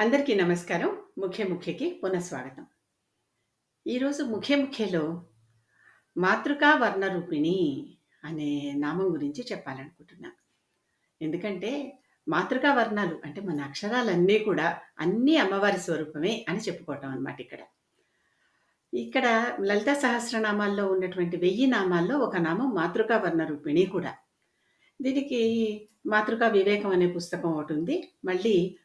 అందరికీ నమస్కారం. ముఖ్య ముఖ్యకి పునఃస్వాగతం. ఈరోజు ముఖ్య ముఖ్యలో మాతృకా వర్ణరూపిణి అనే నామం గురించి చెప్పాలనుకుంటున్నా. ఎందుకంటే మాతృకా వర్ణాలు అంటే మన అక్షరాలన్నీ కూడా అన్నీ అమ్మవారి స్వరూపమే అని చెప్పుకోవటం అనమాట ఇక్కడ. ఇక్కడ లలిత సహస్రనామాల్లో ఉన్నటువంటి వెయ్యి నామాల్లో ఒక నామం మాతృకా వర్ణరూపిణి కూడా. దీనికి మాతృకా వివేకం అనే పుస్తకం ఒకటుంది. మళ్ళీ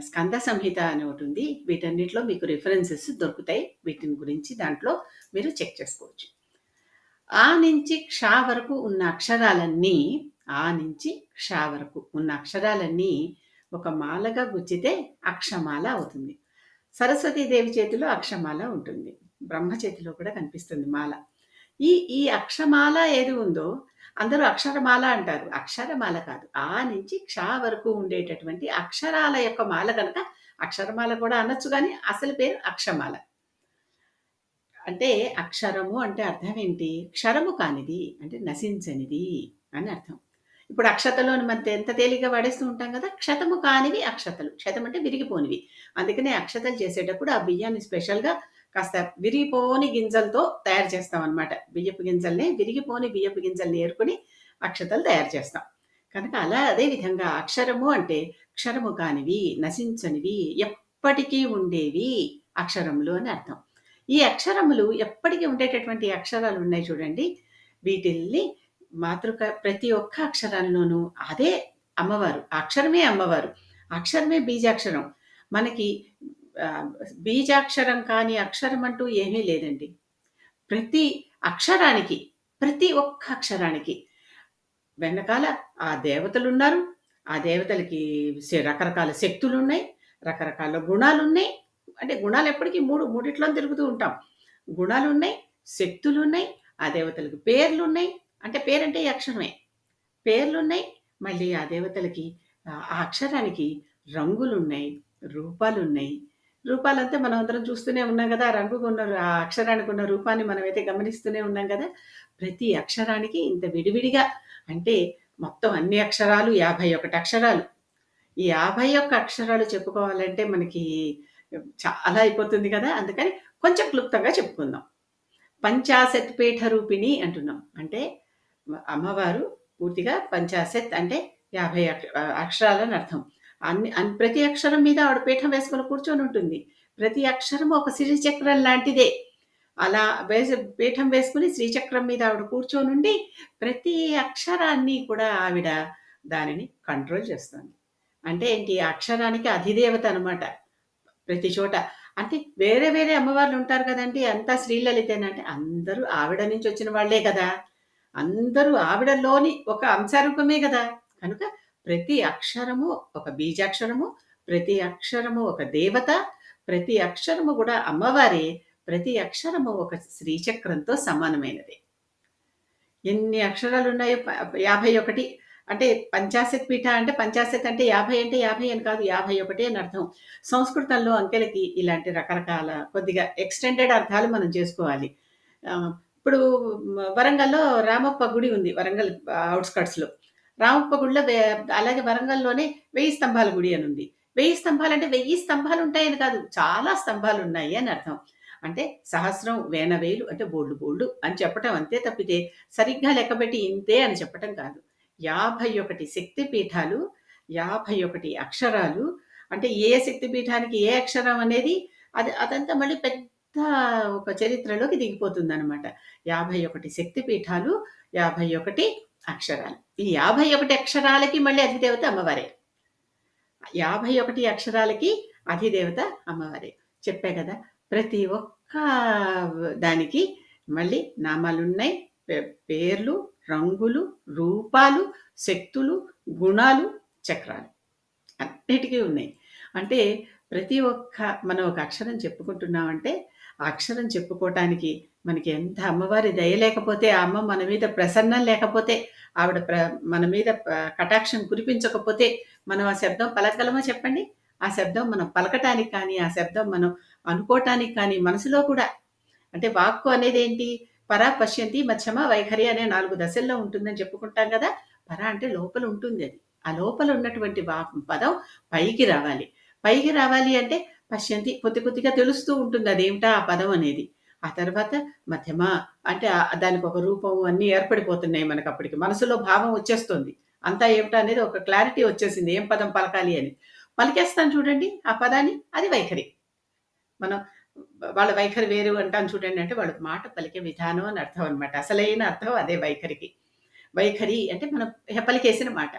స్కంద సంహిత అని ఒకటుంది. వీటన్నిటిలో మీకు రిఫరెన్సెస్ దొరుకుతాయి. వీటిని గురించి దాంట్లో మీరు చెక్ చేసుకోవచ్చు. ఆ నుంచి క్ష వరకు ఉన్న అక్షరాలన్నీ ఆ నుంచి క్ష వరకు ఉన్న అక్షరాలన్నీ ఒక మాలగా గుచ్చితే అక్షమాల అవుతుంది. సరస్వతీదేవి చేతిలో అక్షమాల ఉంటుంది. బ్రహ్మ చేతిలో కూడా కనిపిస్తుంది మాల. ఈ ఈ అక్షమాల ఏది ఉందో అందరూ అక్షరమాల అంటారు. అక్షరమాల కాదు. ఆ నుంచి క్ష వరకు ఉండేటటువంటి అక్షరాల యొక్క మాల కనుక అక్షరమాల కూడా అనొచ్చు కానీ అసలు పేరు అక్షమాల. అంటే అక్షరము అంటే అర్థం ఏంటి? క్షరము కానిది అంటే నశించనిది అని అర్థం. ఇప్పుడు అక్షతలోని మనం ఎంత తేలిగ్గా వాడేస్తూ ఉంటాం కదా క్షతము కానివి అక్షతలు. క్షతం అంటే విరిగిపోనివి. అందుకనే అక్షతలు చేసేటప్పుడు ఆ బియ్యాన్ని స్పెషల్‌గా కాస్త విరిగిపోని గింజలతో తయారు చేస్తాం అనమాట బియ్యపు గింజల్ని విరిగిపోని బియ్యపు గింజల్ని ఏరుకుని అక్షతలు తయారు చేస్తాం. కనుక అలా అదే విధంగా అక్షరము అంటే క్షరము కానివి, నశించనివి, ఎప్పటికీ ఉండేవి అక్షరములు అని అర్థం. ఈ అక్షరములు ఎప్పటికీ ఉండేటటువంటి అక్షరాలు ఉన్నాయి చూడండి. వీటిల్ని మాతృక ప్రతి ఒక్క అక్షరంలోనూ అదే అమ్మవారు. అక్షరమే అమ్మవారు. అక్షరమే బీజాక్షరం. మనకి బీజాక్షరం కాని అక్షరం అంటూ ఏమీ లేదండి. ప్రతి అక్షరానికి, ప్రతి ఒక్క అక్షరానికి వెనకాల ఆ దేవతలున్నారు. ఆ దేవతలకి రకరకాల రకరకాల శక్తులున్నాయి. రకరకాల గుణాలు ఉన్నాయి అంటే గుణాలు ఎప్పటికీ మూడు మూడిట్లో తిరుగుతూ ఉంటాం. గుణాలు ఉన్నాయి శక్తులున్నాయి, ఆ దేవతలకు పేర్లున్నాయి. అంటే పేరంటే ఈ అక్షరమే. పేర్లున్నాయి. మళ్ళీ ఆ దేవతలకి ఆ అక్షరానికి రంగులున్నాయి, రూపాలున్నాయి. రూపాలంతే మనం అందరం చూస్తూనే ఉన్నాం కదా ఆ రంగుకున్న ఆ అక్షరానికున్న రూపాన్ని మనమైతే గమనిస్తూనే ఉన్నాం కదా ప్రతి అక్షరానికి ఇంత విడివిడిగా అంటే మొత్తం అన్ని అక్షరాలు 51 అక్షరాలు. ఈ 51 అక్షరాలు చెప్పుకోవాలంటే మనకి చాలా అయిపోతుంది కదా! అందుకని కొంచెం క్లుప్తంగా చెప్పుకుందాం. పంచాశత్ పీఠ రూపిణి అంటున్నాం. అంటే అమ్మవారు పూర్తిగా పంచాశత్ అంటే 50 అక్ష అక్షరాలని అర్థం. అన్ని అన్ ప్రతి అక్షరం మీద ఆవిడ పీఠం వేసుకొని కూర్చొనుంటుంది. ప్రతి అక్షరం ఒక శ్రీచక్రం లాంటిదే. అలా వేసి పీఠం వేసుకుని శ్రీచక్రం మీద ఆవిడ కూర్చొనుండి ప్రతి అక్షరాన్ని కూడా ఆవిడ దానిని కంట్రోల్ చేస్తుంది. అంటే ఏంటి? అక్షరానికి అధిదేవత అనమాట. ప్రతి చోట. అంటే వేరే వేరే అమ్మవార్లు ఉంటారు కదండి అంతా శ్రీలలితేనంటే అందరూ ఆవిడ నుంచి వచ్చిన వాళ్ళే కదా అందరూ ఆవిడలోని ఒక అంశరూపమే కదా కనుక ప్రతి అక్షరము ఒక బీజాక్షరము. ప్రతి అక్షరము ఒక దేవత. ప్రతి అక్షరము కూడా అమ్మవారే. ప్రతి అక్షరము ఒక శ్రీచక్రంతో సమానమైనది ఎన్ని అక్షరాలు ఉన్నాయో యాభై ఒకటి అంటే పంచాశత్ పీఠ అంటే పంచాశత్ అంటే 50 అంటే 50 అని కాదు. 51 అని అర్థం. సంస్కృతంలో అంకెలకి ఇలాంటి రకరకాల కొద్దిగా ఎక్స్‌టెండెడ్ అర్థాలు మనం చేసుకోవాలి. ఇప్పుడు వరంగల్‌లో రామప్ప గుడి ఉంది. వరంగల్ అవుట్స్కట్స్లో ఔట్‌స్కర్ట్స్‌లో. రామప్ప గుడిలో అలాగే వరంగల్‌లోనే వెయ్యి స్తంభాల గుడి అనుంది. 1000 స్తంభాలంటే 1000 స్తంభాలుంటాయని కాదు. చాలా స్తంభాలు ఉన్నాయి అని అర్థం. అంటే సహస్రం, వేన వేలు అంటే బోల్డు బోల్డు అని చెప్పటం అంతే తప్పితే సరిగ్గా లెక్కపెట్టి ఇంతే అని చెప్పటం కాదు. 51 శక్తి పీఠాలు, 51 అక్షరాలు అంటే ఏ శక్తి పీఠానికి ఏ అక్షరం అనేది అది అదంతా మళ్ళీ పెద్ద ఒక చరిత్రలోకి దిగిపోతుందనమాట. 51 శక్తి పీఠాలు, 51 అక్షరాలు. ఈ 51 అక్షరాలకి మళ్ళీ అధిదేవత అమ్మవారే. 51 అక్షరాలకి అధిదేవత అమ్మవారే. చెప్పే కదా ప్రతి ఒక్క దానికి మళ్ళీ నామాలున్నాయి. పే పేర్లు, రంగులు, రూపాలు, శక్తులు, గుణాలు, చక్రాలు. అన్నిటికి ఉన్నాయి. అంటే ప్రతి ఒక్క మనం ఒక అక్షరం చెప్పుకుంటున్నామంటే, ఆ అక్షరం చెప్పుకోవటానికి మనకి ఎంత అమ్మవారి దయ లేకపోతే, ఆ అమ్మ మన మీద ప్రసన్నం లేకపోతే, ఆవిడ ప్ర మన మీద కటాక్షం కురిపించకపోతే, మనం ఆ శబ్దం పలకగలమా చెప్పండి? ఆ శబ్దం మనం పలకటానికి కానీ, ఆ శబ్దం మనం అనుకోవటానికి కానీ, మనసులో కూడా అంటే వాక్కు అనేది ఏంటి పరా పశ్యంతి మధ్యమ వైఖరి అనే నాలుగు దశల్లో ఉంటుందని చెప్పుకుంటాం కదా పర అంటే లోపల ఉంటుంది అది ఆ లోపల ఉన్నటువంటి వా పదం పైకి రావాలి. పైకి రావాలి అంటే పశ్యంతి కొద్ది కొద్దిగా తెలుస్తూ ఉంటుంది అదేమిటా ఆ పదం అనేది. ఆ తర్వాత మధ్యమ అంటే దానికి ఒక రూపం అన్నీ ఏర్పడిపోతున్నాయి మనకప్పటికి. మనసులో భావం వచ్చేస్తుంది. అంతా ఏమిటా అనేది ఒక క్లారిటీ వచ్చేసింది. ఏం పదం పలకాలి అని. పలికేస్తాను చూడండి ఆ పదాన్ని అది వైఖరి. మనం వాళ్ళ వైఖరి వేరు అంటాను చూడండి అంటే వాళ్ళ మాట పలికే విధానం అని అర్థం అనమాట. అసలైన అర్థం అదే వైఖరికి. వైఖరి అంటే మనం పలికేసిన మాట.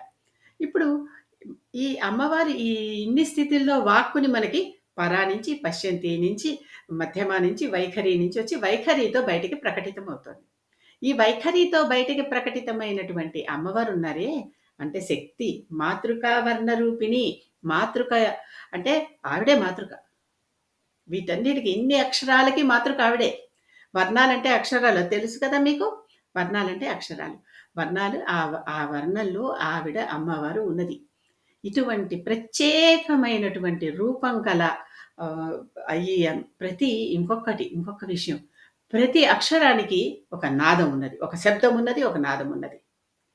ఇప్పుడు ఈ అమ్మవారి ఈ ఇన్ని స్థితుల్లో వాక్కుని మనకి పరా నుంచి, పశ్యంతి నుంచి, మధ్యమ నుంచి, వైఖరి నుంచి వచ్చి వైఖరితో బయటికి ప్రకటితమవుతోంది. ఈ వైఖరితో బయటికి ప్రకటితమైనటువంటి అమ్మవారు ఉన్నారే అంటే శక్తి మాతృక వర్ణ రూపిణి మాతృక అంటే ఆవిడే మాతృక. వీటన్నిటికి ఇన్ని అక్షరాలకి మాతృక ఆవిడే. వర్ణాలంటే అక్షరాలు తెలుసు కదా మీకు? వర్ణాలంటే అక్షరాలు. వర్ణాలు ఆ వ ఆ వర్ణంలో ఆవిడ అమ్మవారు ఉన్నది. ఇటువంటి ప్రత్యేకమైనటువంటి రూపం కల అయ్యి ప్రతి ఇంకొకటి ఇంకొక విషయం. ప్రతి అక్షరానికి ఒక నాదం ఉన్నది. ఒక శబ్దం ఉన్నది. ఒక నాదం ఉన్నది.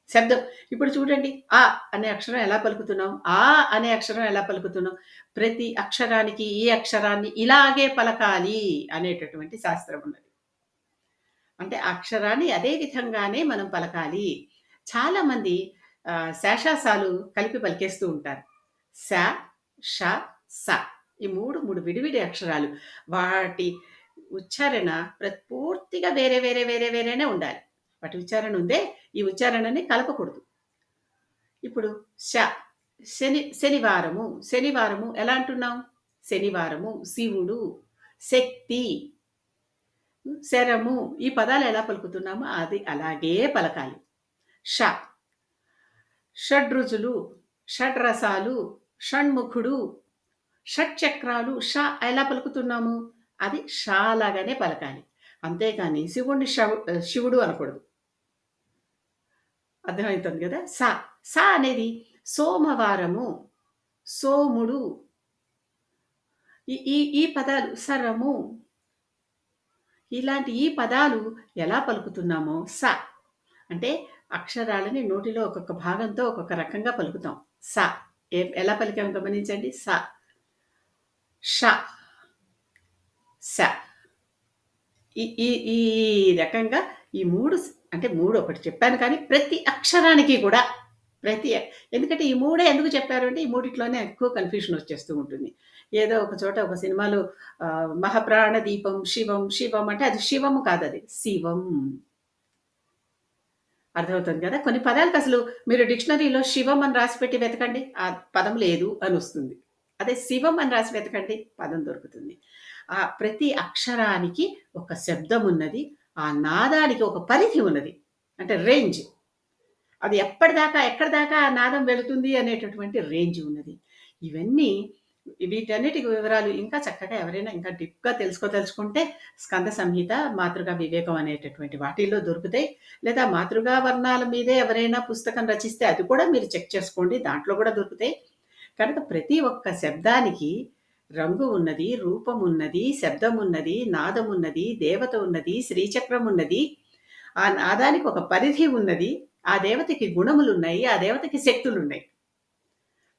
శబ్దం ఇప్పుడు చూడండి ఆ అనే అక్షరం ఎలా పలుకుతున్నాం? 'ఆ' అనే అక్షరం ఎలా పలుకుతున్నాం? ప్రతి అక్షరానికి ఈ అక్షరాన్ని ఇలాగే పలకాలి అనేటటువంటి శాస్త్రం ఉన్నది. అంటే అక్షరాన్ని అదే విధంగానే మనం పలకాలి. చాలామంది శాషాసాలు కలిపి పలికేస్తూ ఉంటారు. స, ష, స ఈ 3, 3 విడివిడి అక్షరాలు. వాటి ఉచ్చారణ పూర్తిగా వేరే, వేరే, వేరే, వేరేనే ఉండాలి. వాటి ఉచ్చారణ ఉందే ఈ ఉచ్చారణని కలపకూడదు. ఇప్పుడు శ శని శనివారము, శనివారము ఎలా అంటున్నాం? శనివారము, శివుడు, శక్తి, శరము ఈ పదాలు ఎలా పలుకుతున్నామో అది అలాగే పలకాలి. ష షడ్రుజులు షడ్రసాలు, షణ్ముఖుడు, షట్చక్రాలు ష ఎలా పలుకుతున్నాము? అది షా లాగానే పలకాలి. అంతేకాని శివుడిని షవ్ శివుడు అనకూడదు. అర్థమవుతుంది కదా స. స అనేది సోమవారము, సోముడు. ఈ ఈ ఈ పదాలు సరము. ఇలాంటి ఈ పదాలు ఎలా పలుకుతున్నామో స. అంటే అక్షరాలని నోటిలో ఒక్కొక్క భాగంతో ఒక్కొక్క రకంగా పలుకుతాం. స. ఎలా పలికాము గమనించండి. స. ష. స. ఈ ఈ ఈ రకంగా ఈ మూడు అంటే మూడు ఒకటి చెప్పాను కానీ ప్రతి అక్షరానికి కూడా ప్రతి ఎందుకంటే ఈ మూడే ఎందుకు చెప్పారు అంటే ఈ మూడిట్లోనే ఎక్కువ కన్‌ఫ్యూషన్ వచ్చేస్తూ ఉంటుంది. ఏదో ఒక చోట ఒక సినిమాలో మహాప్రాణ దీపం శివం, శివం అంటే అది శివము అది శివం. అర్థమవుతుంది కదా కొన్ని పదాలకసలు మీరు డిక్షనరీలో శివం అని రాసిపెట్టి వెతకండి. ఆ పదం లేదు అని వస్తుంది అదే శివం అని రాసి వెతకండి పదం దొరుకుతుంది. ఆ ప్రతి అక్షరానికి ఒక శబ్దం ఉన్నది. ఆ నాదానికి ఒక పరిధి ఉన్నది. అంటే రేంజ్. అది ఎప్పటిదాకా, ఎక్కడి దాకా ఆ నాదం వెళుతుంది అనేటటువంటి రేంజ్ ఉన్నది. ఇవన్నీ వీటన్నిటికి వివరాలు ఇంకా చక్కగా ఎవరైనా ఇంకా డిప్గా తెలుసుకోదలుచుకుంటే స్కంద సంహిత, మాతృగా వివేకం అనేటటువంటి వాటిల్లో దొరుకుతాయి. లేదా మాతృగా వర్ణాల మీదే ఎవరైనా పుస్తకం రచిస్తే అది కూడా మీరు చెక్ చేసుకోండి. దాంట్లో కూడా దొరుకుతాయి. కనుక ప్రతి ఒక్క శబ్దానికి రంగు ఉన్నది, రూపం ఉన్నది, శబ్దం ఉన్నది, నాదం ఉన్నది, దేవత ఉన్నది, శ్రీచక్రం ఉన్నది. ఆ నాదానికి ఒక పరిధి ఉన్నది. ఆ దేవతకి గుణములు ఉన్నాయి ఆ దేవతకి శక్తులు ఉన్నాయి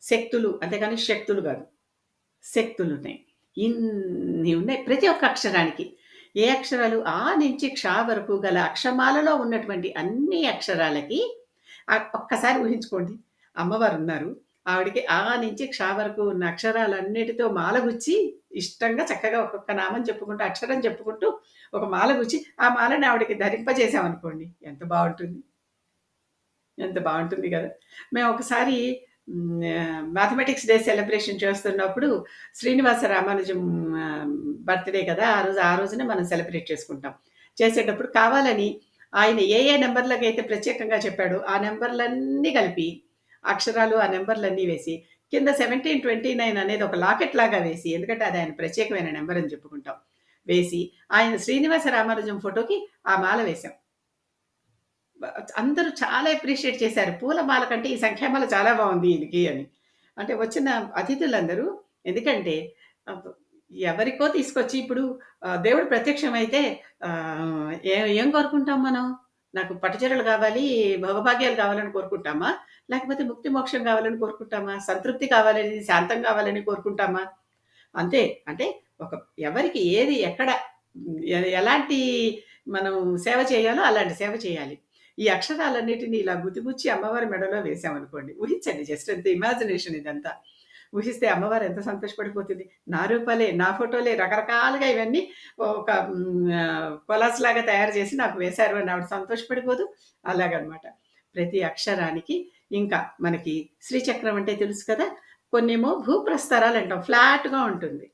శక్తులు అంతేగాని శక్తులు కాదు శక్తులు ఉన్నాయి ఇన్ని ఉన్నాయి ప్రతి ఒక్క అక్షరానికి. ఏ అక్షరాలు ఆ నుంచి క్ష వరకు గల అక్షమాలలో ఉన్నటువంటి అన్ని అక్షరాలకి ఒక్కసారి ఊహించుకోండి. అమ్మవారు ఉన్నారు ఆవిడకి ఆ నుంచి క్ష వరకు ఉన్న అక్షరాలన్నిటితో మాలగుచ్చి ఇష్టంగా చక్కగా ఒక్కొక్క నామం చెప్పుకుంటూ, అక్షరం చెప్పుకుంటూ ఒక మాల గుచ్చి ఆ మాలని ఆవిడకి ధరింపజేసామనుకోండి ఎంత బాగుంటుంది ఎంత బాగుంటుంది కదా మేము ఒకసారి మ్యాథమెటిక్స్ డే సెలబ్రేషన్ చేస్తున్నప్పుడు శ్రీనివాస రామానుజం బర్త్‌డే కదా! ఆ రోజు ఆ రోజునే మనం సెలబ్రేట్ చేసుకుంటాం. చేసేటప్పుడు కావాలని ఆయన ఏ ఏ నెంబర్లకైతే ప్రత్యేకంగా చెప్పాడో ఆ నెంబర్లన్నీ కలిపి అక్షరాలు ఆ నెంబర్లు అన్నీ వేసి కింద 1729 అనేది ఒక లాకెట్ లాగా వేసి ఎందుకంటే అది ఆయన ప్రత్యేకమైన నెంబర్ అని చెప్పుకుంటాం. వేసి ఆయన శ్రీనివాస రామానుజం ఫోటోకి ఆ మాల వేశాం. అందరూ చాలా అప్రిషియేట్ చేశారు. పూల మాల కంటే ఈ సంఖ్యామాల చాలా బాగుంది ఈయనకి అని. అంటే వచ్చిన అతిథులందరూ ఎందుకంటే ఎవరికో తీసుకొచ్చి ఇప్పుడు దేవుడు ప్రత్యక్షమైతే ఏం కోరుకుంటాం మనం? నాకు పట్టుచీరలు కావాలి, భవభాగ్యాలు కావాలని కోరుకుంటామా? లేకపోతే ముక్తి మోక్షం కావాలని కోరుకుంటామా? సంతృప్తి కావాలని, శాంతం కావాలని కోరుకుంటామా? అంతే. అంటే ఒక ఎవరికి ఏది ఎక్కడ ఎలాంటి మనం సేవ చేయాలో అలాంటి సేవ చేయాలి. ఈ అక్షరాలన్నిటిని ఇలా గుతిగుచ్చి అమ్మవారి మెడలో వేసామనుకోండి ఊహించండి జస్ట్ అంత ఇమాజినేషన్ ఇదంతా. ఊహిస్తే అమ్మవారు ఎంత సంతోషపడిపోతుంది. నా రూపాలే, నా ఫోటోలే రకరకాలుగా ఇవన్నీ ఒక కొలాస్ లాగా తయారు చేసి నాకు వేశారు అని ఆవిడ సంతోషపడిపోదు? అలాగనమాట. ప్రతి అక్షరానికి ఇంకా మనకి శ్రీచక్రం అంటే తెలుసు కదా! కొన్నేమో భూప్రస్తరాలంటాం. ఫ్లాట్‌గా ఉంటుంది.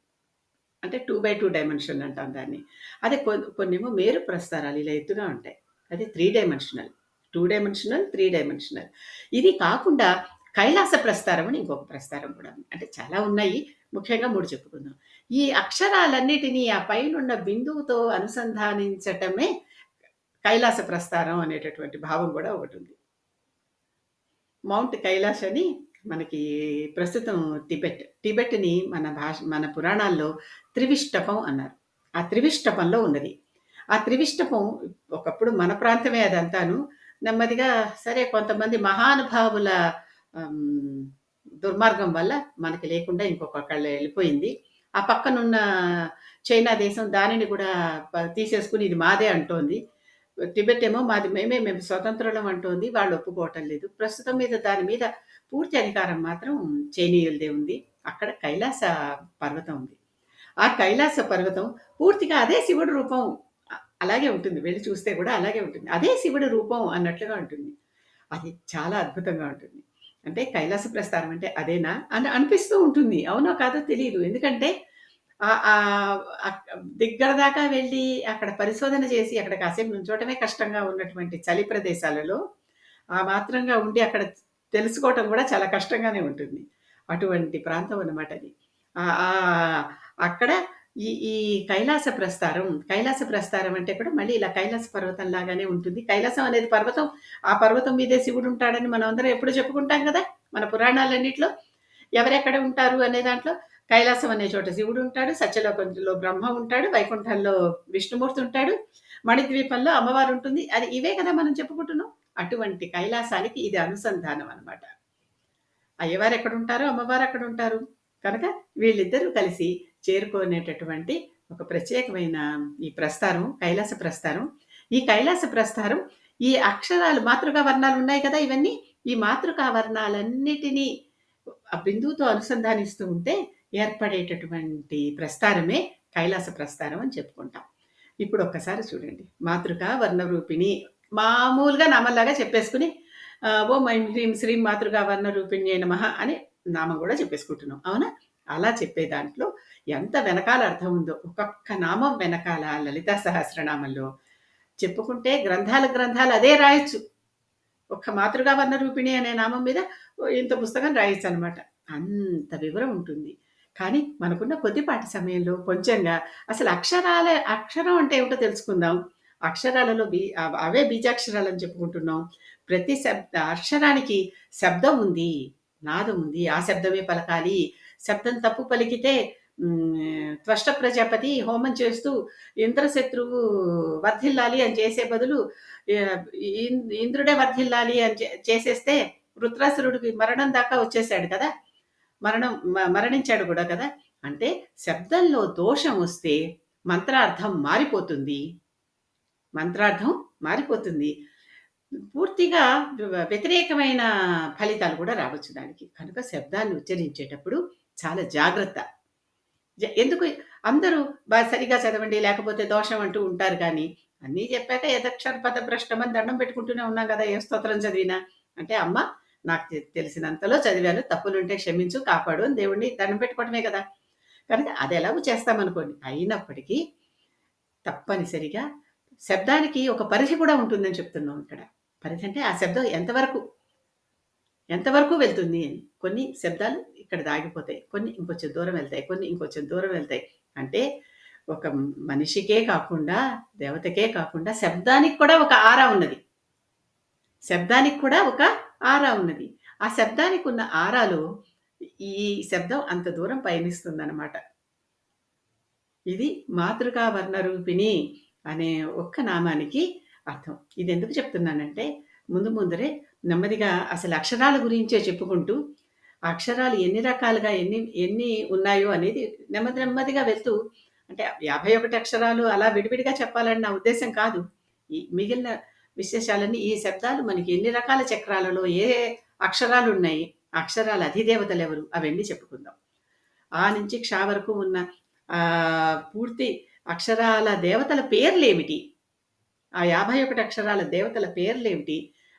అంటే 2/2 డైమెన్షన్ అంటాం దాన్ని. అదే కొన్నేమో మేరు ప్రస్తరాలు ఇలా ఎత్తుగా ఉంటాయి. అది three dimensional. Two dimensional, three dimensional. ఇది కాకుండా కైలాస ప్రస్తారం అని ఇంకొక ప్రస్తారం కూడా అంటే చాలా ఉన్నాయి. ముఖ్యంగా మూడు చెప్పుకుందాం. ఈ అక్షరాలన్నిటిని ఆ పైనున్న బిందువుతో అనుసంధానించటమే కైలాస ప్రస్తారం అనేటటువంటి భావం కూడా ఒకటుంది. మౌంట్ కైలాష్ అని మనకి ప్రస్తుతం టిబెట్. టిబెట్‌ని మన భాష మన పురాణాల్లో త్రివిష్టపం అన్నారు. ఆ త్రివిష్టపంలో ఉన్నది. ఆ త్రివిష్టపం ఒకప్పుడు మన ప్రాంతమే అదంతాను. నెమ్మదిగా సరే కొంతమంది మహానుభావుల దుర్మార్గం వల్ల మనకి లేకుండా ఇంకొకళ్ళ వెళ్ళిపోయింది ఆ పక్కనున్న చైనా దేశం దానిని కూడా తీసేసుకుని ఇది మాదే అంటోంది. టిబెట్ ఏమో మాది మేమే మేము స్వతంత్రం అంటోంది. వాళ్ళు ఒప్పుకోవటం లేదు. ప్రస్తుతం మీద దాని మీద పూర్తి అధికారం మాత్రం చైనీయులదే ఉంది. అక్కడ కైలాస పర్వతం ఉంది. ఆ కైలాస పర్వతం పూర్తిగా అదే శివుడి రూపం. అలాగే ఉంటుంది. వెళ్ళి చూస్తే కూడా అలాగే ఉంటుంది. అదే శివుడి రూపం అన్నట్లుగా ఉంటుంది. అది చాలా అద్భుతంగా ఉంటుంది. అంటే కైలాస ప్రస్థానం అంటే అదేనా? అని అనిపిస్తూ ఉంటుంది. అవునో కాదో తెలియదు ఎందుకంటే దగ్గర దాకా వెళ్ళి అక్కడ పరిశోధన చేసి అక్కడ కాసేపు నుంచోటమే కష్టంగా ఉన్నటువంటి చలి ప్రదేశాలలో ఆ మాత్రంగా ఉండి అక్కడ తెలుసుకోవటం కూడా చాలా కష్టంగానే ఉంటుంది. అటువంటి ప్రాంతం అన్నమాట అది. అక్కడ ఈ ఈ కైలాస ప్రస్థారం, కైలాస ప్రస్థారం అంటే కూడా మళ్ళీ ఇలా కైలాస పర్వతం లాగానే ఉంటుంది. కైలాసం అనేది పర్వతం. ఆ పర్వతం మీదే శివుడు ఉంటాడని మనం అందరం ఎప్పుడు చెప్పుకుంటాం కదా! మన పురాణాలన్నిట్లో. ఎవరెక్కడ ఉంటారు అనే దాంట్లో కైలాసం అనే చోట శివుడు ఉంటాడు. సత్యలోకంలో బ్రహ్మ ఉంటాడు. వైకుంఠంలో విష్ణుమూర్తి ఉంటాడు. మణిద్వీపంలో అమ్మవారు ఉంటుంది. అది ఇవే కదా మనం చెప్పుకుంటున్నాం. అటువంటి కైలాసానికి ఇది అనుసంధానం అన్నమాట. అయ్యవారు ఎక్కడుంటారో అమ్మవారు అక్కడ ఉంటారు కనుక వీళ్ళిద్దరూ కలిసి చేరుకునేటటువంటి ఒక ప్రత్యేకమైన ఈ ప్రస్థానం కైలాస ప్రస్థానం. ఈ కైలాస ప్రస్థానం ఈ అక్షరాలు మాతృకా వర్ణాలు ఉన్నాయి కదా! ఇవన్నీ. ఈ మాతృకా వర్ణాలన్నిటిని ఆ బిందువుతో అనుసంధానిస్తూ ఉంటే ఏర్పడేటటువంటి ప్రస్థానమే కైలాస ప్రస్థానం అని చెప్పుకుంటాం. ఇప్పుడు ఒక్కసారి చూడండి. మాతృకా వర్ణరూపిణి మామూలుగా నామల్లాగా చెప్పేసుకుని ఓ మైం ఐం హ్రీం శ్రీం వర్ణరూపిణి అయిన మహా అని నామం కూడా చెప్పేసుకుంటున్నాం. అవునా? అలా చెప్పే దాంట్లో ఎంత వెనకాల అర్థం ఉందో ఒక్కొక్క నామం వెనకాల లలితా సహస్రనామంలో చెప్పుకుంటే గ్రంథాల గ్రంథాలు అదే రాయొచ్చు. ఒక్క మాతృగా వర్ణ రూపిణి అనే నామం మీద ఓ ఇంత పుస్తకం రాయొచ్చనమాట. అంత వివరం ఉంటుంది. కానీ మనకున్న కొద్దిపాటి సమయంలో కొంచెంగా అసలు అక్షరాల అక్షరం అంటే ఏమిటో తెలుసుకుందాం. అక్షరాలలో బీ అవే బీజాక్షరాలని చెప్పుకుంటున్నాం. ప్రతి శబ్ద అక్షరానికి శబ్దం ఉంది. నాదం ఉంది. ఆ శబ్దమే పలకాలి. శబ్దం తప్పు పలికితే త్వష్ట ప్రజాపతి హోమం చేస్తూ ఇంద్రశత్రువు వర్ధిల్లాలి అని చేసే బదులు ఇంద్రుడే వర్ధిల్లాలి అని చేసేస్తే వృత్రాసురుడికి మరణం దాకా వచ్చేసాడు కదా! మరణం మ మరణించాడు కూడా కదా! అంటే శబ్దంలో దోషం వస్తే మంత్రార్థం మారిపోతుంది. మంత్రార్థం మారిపోతుంది. పూర్తిగా వ్యతిరేకమైన ఫలితాలు కూడా రావచ్చు దానికి. కనుక శబ్దాన్ని ఉచ్చరించేటప్పుడు చాలా జాగ్రత్త. జ ఎందుకు అందరూ బాగా సరిగ్గా చదవండి లేకపోతే దోషం అంటూ ఉంటారు కానీ, అన్నీ చెప్పాక యథక్షర పదభ్రష్టం అని దండం పెట్టుకుంటూనే ఉన్నాం కదా! ఏ స్తోత్రం చదివినా. అంటే అమ్మ నాకు తెలిసినంతలో చదివాను. తప్పులుంటే క్షమించు, కాపాడు అని దేవుడిని దండం పెట్టుకోవడమే కదా! కనుక అది ఎలాగో చేస్తామనుకోండి. అయినప్పటికీ తప్పనిసరిగా శబ్దానికి ఒక పరిధి కూడా ఉంటుందని చెప్తున్నాం ఇక్కడ. పరిధి అంటే ఆ శబ్దం ఎంతవరకు ఎంతవరకు వెళ్తుంది అని. కొన్ని శబ్దాలు ఇక్కడ దాగిపోతాయి. కొన్ని ఇంకొంచెం దూరం వెళ్తాయి. కొన్ని ఇంకొంచెం దూరం వెళ్తాయి. అంటే ఒక మనిషికే కాకుండా, దేవతకే కాకుండా శబ్దానికి కూడా ఒక ఆరా ఉన్నది. శబ్దానికి కూడా ఒక ఆరా ఉన్నది. ఆ శబ్దానికి ఉన్న ఆరాలు ఈ శబ్దం అంత దూరం పయనిస్తుందన్నమాట ఇది మాతృకా వర్ణరూపిణి అనే ఒక్క నామానికి అర్థం. ఇది ఎందుకు చెప్తున్నానంటే, ముందు ముందరే నెమ్మదిగా అసలు అక్షరాల గురించే చెప్పుకుంటూ, అక్షరాలు ఎన్ని రకాలుగా ఎన్ని ఎన్ని ఉన్నాయో అనేది నెమ్మది నెమ్మదిగా వెళ్తూ అంటే 51 అక్షరాలు అలా విడివిడిగా చెప్పాలని నా ఉద్దేశం కాదు. ఈ మిగిలిన విశేషాలన్నీ ఈ శబ్దాలు మనకి ఎన్ని రకాల చక్రాలలో ఏ అక్షరాలు అక్షరాలున్నాయి, అక్షరాల అధిదేవతలెవరు అవన్నీ చెప్పుకుందాం. ఆ నుంచి క్షా వరకు ఉన్న పూర్తి అక్షరాల దేవతల పేర్లేమిటి? ఆ 51 అక్షరాల దేవతల పేర్లేమిటి?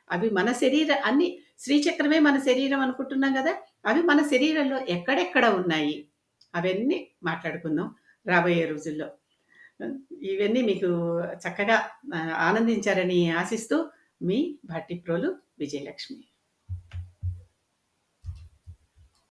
అవి మన శరీర అన్ని శ్రీచక్రమే మన శరీరం అనుకుంటున్నాం కదా అవి మన శరీరంలో ఎక్కడెక్కడ ఉన్నాయి? అవన్నీ మాట్లాడుకుందాం రాబోయే రోజుల్లో. ఇవన్నీ మీకు చక్కగా ఆనందించారని ఆశిస్తూ మీ భట్టిప్రోలు విజయలక్ష్మి.